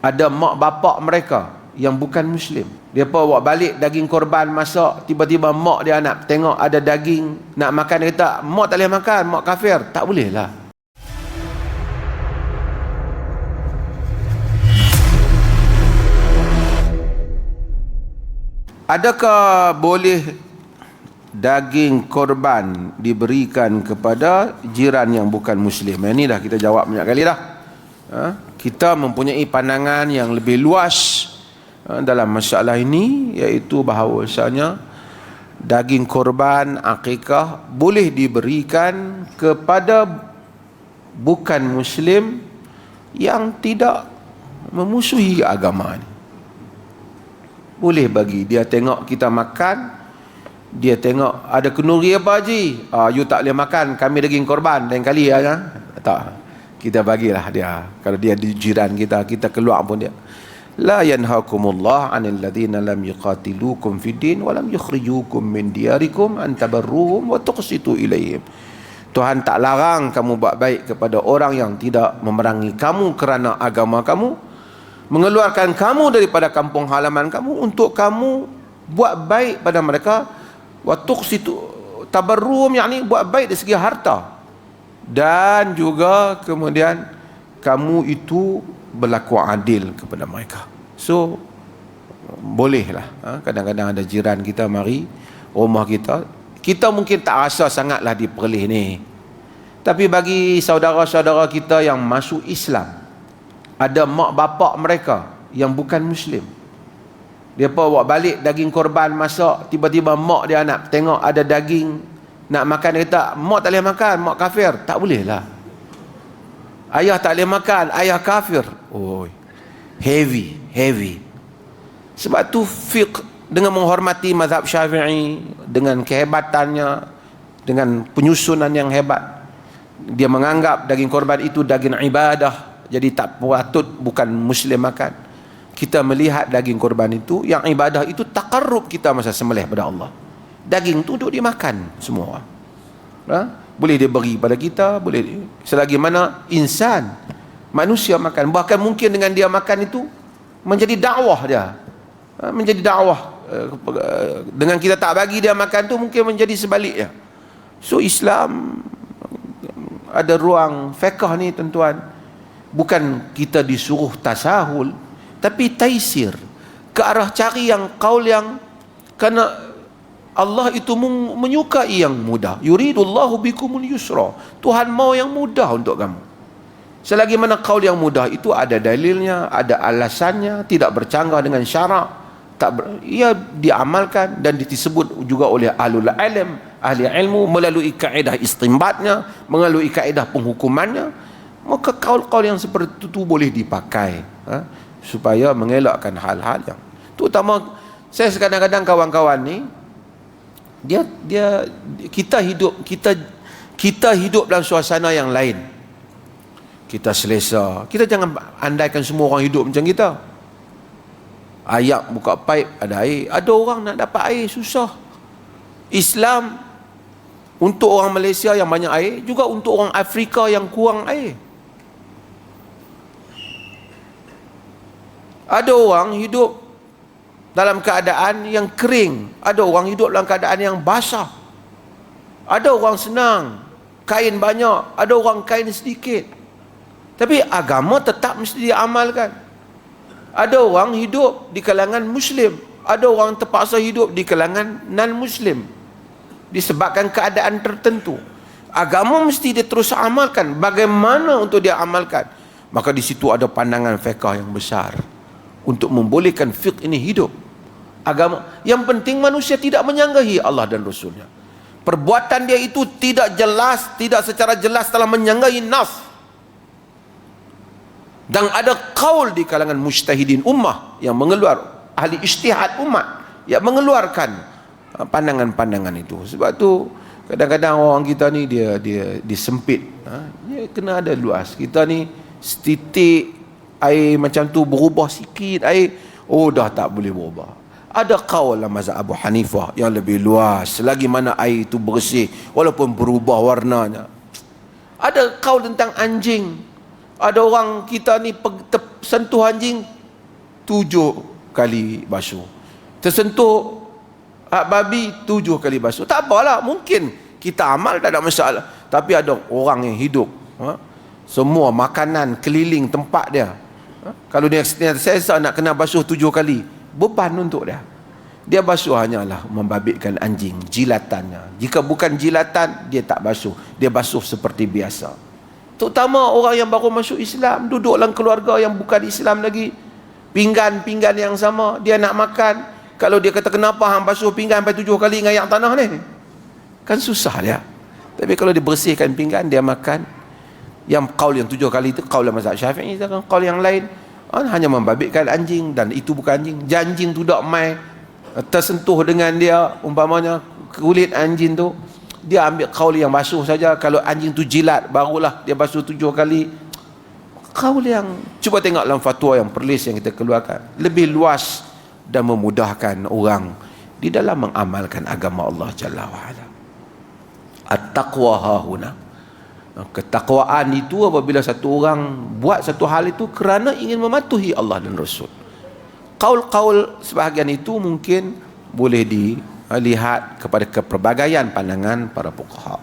ada mak bapak mereka yang bukan muslim dia bawa balik daging korban masak tiba-tiba mak dia nak tengok ada daging nak makan dia kata mak tak boleh makan mak kafir tak boleh lah Adakah boleh daging korban diberikan kepada jiran yang bukan muslim? Ini dah kita jawab banyak kali dah. Ha? Kita mempunyai pandangan yang lebih luas ha, dalam masalah ini iaitu bahawasanya daging korban akikah boleh diberikan kepada bukan muslim yang tidak memusuhi agama ini boleh bagi dia tengok kita makan dia tengok ada kenuri apa haji ah, you tak boleh makan kami daging korban lain kali ya, ya? tak kita bagilah dia. Kalau dia di jiran kita kita keluar pun dia. La yanhakumullah anil ladina lam yuqatilukum fid din wa lam yukhrijukum min diyarikum an tabarruhum wa tuqsitu ilaihim Tuhan tak larang kamu buat baik kepada orang yang tidak memerangi kamu kerana agama kamu. Mengeluarkan kamu daripada kampung halaman kamu untuk kamu buat baik pada mereka. Waktu situ tabarrum yakni buat baik dari segi harta dan juga kemudian kamu itu berlaku adil kepada mereka. So bolehlah ha? kadang-kadang ada jiran kita mari rumah kita. Kita mungkin tak rasa sangatlah diperlih ni. Tapi bagi saudara-saudara kita yang masuk Islam ada mak bapak mereka yang bukan muslim. Dia bawa balik daging korban masak tiba-tiba mak dia nak tengok ada daging nak makan dia kata mak tak boleh makan mak kafir. Tak boleh lah. Ayah tak boleh makan ayah kafir. Oh heavy heavy. Sebab tu fiqh dengan menghormati mazhab syafi'i dengan kehebatannya dengan penyusunan yang hebat dia menganggap daging korban itu daging ibadah jadi tak patut bukan muslim makan. Kita melihat daging korban itu yang ibadah itu takarrub kita masa sembelih pada Allah daging tu duduk dimakan semua ha? boleh dia beri pada kita boleh selagi mana insan manusia makan. Bahkan mungkin dengan dia makan itu menjadi dakwah dia. Ha? menjadi dakwah eh, dengan kita tak bagi dia makan tu mungkin menjadi sebaliknya so Islam ada ruang fiqh ni tuan-tuan. Bukan kita disuruh tasahul tapi taisir. Ke arah cari yang kaul yang kerana Allah itu menyukai yang mudah yuridullahu bikumul yusra Tuhan mau yang mudah untuk kamu selagi mana kaul yang mudah itu ada dalilnya ada alasannya tidak bercanggah dengan syarak tak ber, ia diamalkan dan disebut juga oleh ahlul ilm ahli ilmu melalui kaedah istimbatnya melalui kaedah penghukumannya maka kaul-kaul yang seperti itu boleh dipakai ha? supaya mengelakkan hal-hal yang terutama saya kadang-kadang kawan-kawan ni dia dia kita hidup kita kita hidup dalam suasana yang lain. Kita selesa. Kita jangan andaikan semua orang hidup macam kita. Ayak buka pipe ada air. Ada orang nak dapat air susah. Islam untuk orang Malaysia yang banyak air juga untuk orang Afrika yang kurang air. Ada orang hidup dalam keadaan yang kering. Ada orang hidup dalam keadaan yang basah. Ada orang senang. Kain banyak. Ada orang kain sedikit. Tapi agama tetap mesti diamalkan. Ada orang hidup di kalangan Muslim. Ada orang terpaksa hidup di kalangan non-Muslim. Disebabkan keadaan tertentu. Agama mesti dia terus amalkan. Bagaimana untuk dia amalkan? Maka di situ ada pandangan fiqah yang besar untuk membolehkan fiqh ini hidup. Agama yang penting manusia tidak menyanggahi Allah dan Rasulnya. Perbuatan dia itu tidak jelas tidak secara jelas telah menyanggahi nas. Dan ada kaul di kalangan mujtahidin ummah yang mengeluar ahli ijtihad umat yang mengeluarkan uh, pandangan-pandangan itu. Sebab tu kadang-kadang orang kita ni dia dia disempit. Ha? dia kena ada luas. Kita ni setitik air macam tu berubah sikit air oh dah tak boleh berubah ada kaul dalam mazhab Abu Hanifah yang lebih luas selagi mana air itu bersih walaupun berubah warnanya ada kaul tentang anjing Ada orang kita ni sentuh anjing tujuh kali basuh. Tersentuh hak babi tujuh kali basuh. Tak apalah, mungkin kita amal tak ada masalah. Tapi ada orang yang hidup. Ha? Semua makanan keliling tempat dia. Kalau dia sentiasa nak kena basuh tujuh kali, beban untuk dia. Dia basuh hanyalah membabitkan anjing, jilatannya. Jika bukan jilatan, dia tak basuh. Dia basuh seperti biasa. Terutama orang yang baru masuk Islam, duduk dalam keluarga yang bukan Islam lagi. Pinggan-pinggan yang sama, dia nak makan. Kalau dia kata kenapa hang basuh pinggan sampai tujuh kali ngayak tanah ni? Kan susah dia. Tapi kalau dia bersihkan pinggan, dia makan. Yang kaul yang tujuh kali itu kaul mazhab Syafi'i, kan kaul yang lain. Ah, hanya membabitkan anjing dan itu bukan anjing. Janjing tu tak mai. Tersentuh dengan dia umpamanya kulit anjing tu dia ambil kaul yang basuh saja. Kalau anjing tu jilat barulah dia basuh tujuh kali. Kaul yang cuba tengok dalam fatwa yang perlis yang kita keluarkan. Lebih luas dan memudahkan orang di dalam mengamalkan agama Allah Jalla wa'ala. At-taqwa hahuna ketakwaan itu apabila satu orang buat satu hal itu kerana ingin mematuhi Allah dan Rasul. Kaul-kaul sebahagian itu mungkin boleh dilihat kepada kepelbagaian pandangan para fuqaha